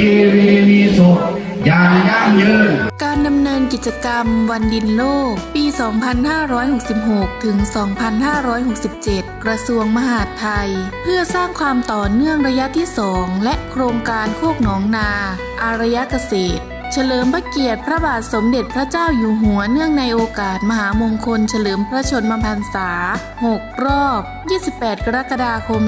ชีวีมีสุขอย่างยั่งยืน การดำเนินกิจกรรมวันดินโลก ปี 2566 ถึง 2567 กระทรวงมหาดไทย เพื่อสร้างความต่อเนื่องระยะที่ 2 และโครงการโคกหนองนา อารยะเกษตร เฉลิมพระเกียรติพระบาทสมเด็จพระเจ้าอยู่หัวเนื่องในโอกาสมหามงคล เฉลิมพระชนมพรรษา 6 รอบ 28 กรกฎาคม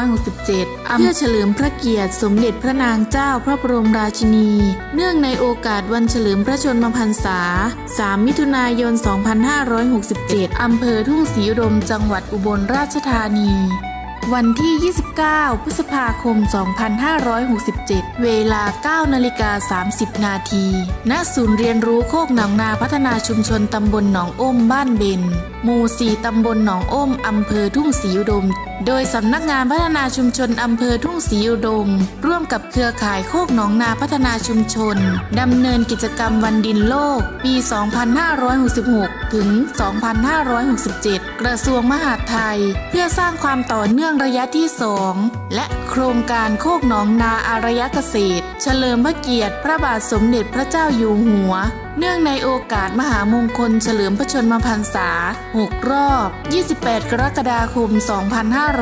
2567เพื่อเฉลิมพระเกียรติสมเด็จพระนางเจ้าพระบรมราชินี เนื่องในโอกาสวันเฉลิมพระชนมพรรษา 3 มิถุนายน 2567 อำเภอทุ่งศรีอุดม จังหวัดอุบลราชธานี วันที่ 29 พฤษภาคม 2567 เวลา 9 นาฬิกา 30 นาที ณ ศูนย์เรียนรู้โคกหนองนาพัฒนาชุมชนตำบลหนองอ้มบ้านเบนหมู่ 4 ตำบลหนองอ้ม อำเภอทุ่งศรีอุดม โดยสำนักงานพัฒนาชุมชนอำเภอทุ่งศรีอุดม ร่วมกับเครือข่ายโคกหนองนาพัฒนาชุมชน ดำเนินกิจกรรมวันดินโลก ปี 2566 ถึง 2567 กระทรวงมหาดไทย เพื่อสร้างความต่อเนื่องระยะที่สองและโครงการโคกหนองนาอารยเกษตร เฉลิมพระเกียรติพระบาทสมเด็จพระเจ้าอยู่หัวเนื่องในโอกาสมหามงคลเฉลิมพระชนมพรรษา 6 รอบ 28 กรกฎาคม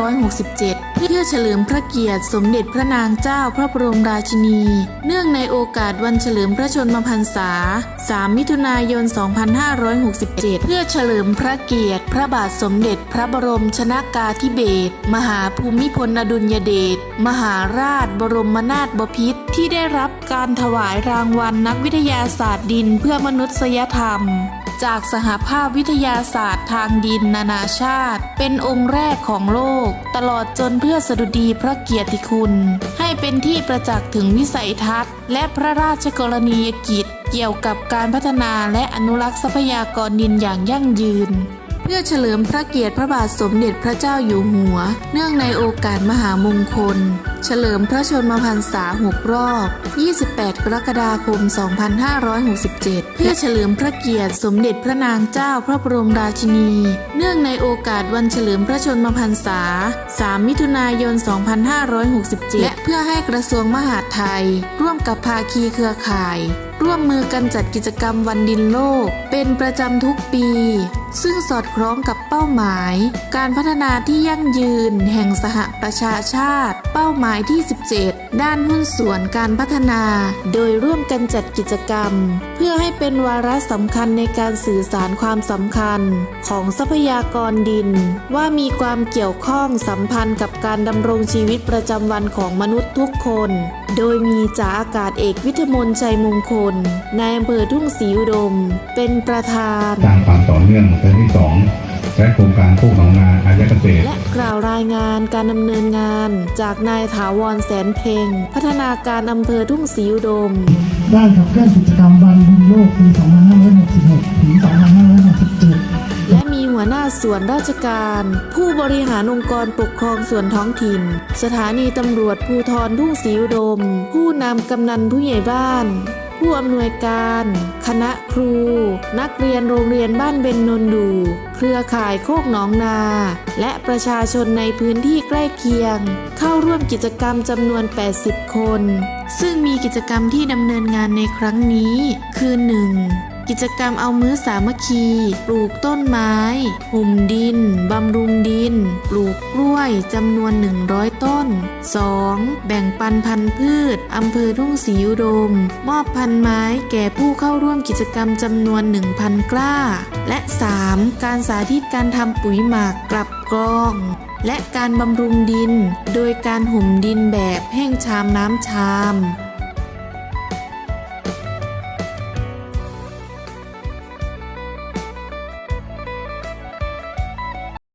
2567 เพื่อเฉลิมพระเกียรติสมเด็จพระนางเจ้าพระบรมราชินี เนื่องในโอกาสวันเฉลิมพระชนมพรรษา 3 มิถุนายน 2567 เพื่อเฉลิมพระเกียรติ พระบาทสมเด็จพระบรมชนากาธิเบศร มหาภูมิพลอดุลยเดช มหาราชบรมนาถบพิตรที่ได้รับ การถวายรางวัลนักวิทยาศาสตร์ดินเพื่อมนุษยธรรม จากสหภาพวิทยาศาสตร์ทางดินนานาชาติ เป็นองค์แรกของโลก ตลอดจนเพื่อสดุดีพระเกียรติคุณ ให้เป็นที่ประจักษ์ถึงวิสัยทัศน์ และพระราชกรณียกิจ เกี่ยวกับการพัฒนาและอนุรักษ์ทรัพยากรดินอย่างยั่งยืนเพื่อเฉลิมพระเกียรติพระบาทสมเด็จพระเจ้าอยู่หัว เนื่องในโอกาสมหามงคลเฉลิมพระชนมพรรษา 6 รอบ 28 กรกฎาคม 2567 เพื่อเฉลิมพระเกียรติสมเด็จพระนางเจ้าพระบรมราชินี เนื่องในโอกาสวันเฉลิมพระชนมพรรษา 3 มิถุนายน 2567 และเพื่อให้กระทรวงมหาดไทย ร่วมกับภาคีเครือข่าย ร่วมมือกันจัดกิจกรรมวันดินโลก เป็นประจำทุกปี ซึ่งสอดคล้องกับเป้าหมาย การพัฒนาที่ยั่งยืนแห่งสหประชาชาติ เป้าหมายที่ 17 ด้านหุ้นส่วนการพัฒนา โดยร่วมกันจัดกิจกรรม เพื่อให้เป็นวาระสำคัญในการสื่อสารความสำคัญ ของทรัพยากรดิน ว่ามีความเกี่ยวข้องสัมพันธ์กับการดำรงชีวิตประจำวันของมนุษย์ทุกคน โดยมีจ่าอากาศเอกวิทมนชัยมงคลนายอำเภอทุ่งศรีอุดม เป็นประธานสร้างความต่อเนื่องเทอมที่สอง และโครงการพวกหนองนาอารยเกษตร และกล่าวรายงานการดำเนินงาน จากนายถาวรแสนเพ็งพัฒนาการอำเภอทุ่งศรีอุดมได้ขับเคลื่อนกิจกรรมวันดินโลกปี 2566 ถึง 2567 และมีหัวหน้าส่วนราชการ ผู้บริหารองค์กรปกครองส่วนท้องถิ่น สถานีตำรวจภูทรทุ่งศรีอุดม ผู้นำกำนันผู้ใหญ่บ้าน ผู้อำนวยการ คณะครู นักเรียนโรงเรียนบ้านเบนนนดู เครือข่ายโคกหนองนา และประชาชนในพื้นที่ใกล้เคียง เข้าร่วมกิจกรรมจำนวน 80 คน ซึ่งมีกิจกรรมที่ดำเนินงานในครั้งนี้ คือ 1. กิจกรรมเอามื้อสามัคคี ปลูกต้นไม้หุ่มดิน บำรุงดิน ปลูกกล้วยจำนวน 100 ต้น 2. แบ่งปันพันธุ์พืชอำเภอทุ่งศรีอุดม มอบพันไม้แก่ผู้เข้าร่วมกิจกรรมจำนวน 1,000 กล้า และ 3. การสาธิตการทำปุ๋ยหมักกลับกรองและการบำรุงดิน โดยการห่มดินแบบแห้งชามน้ำชาม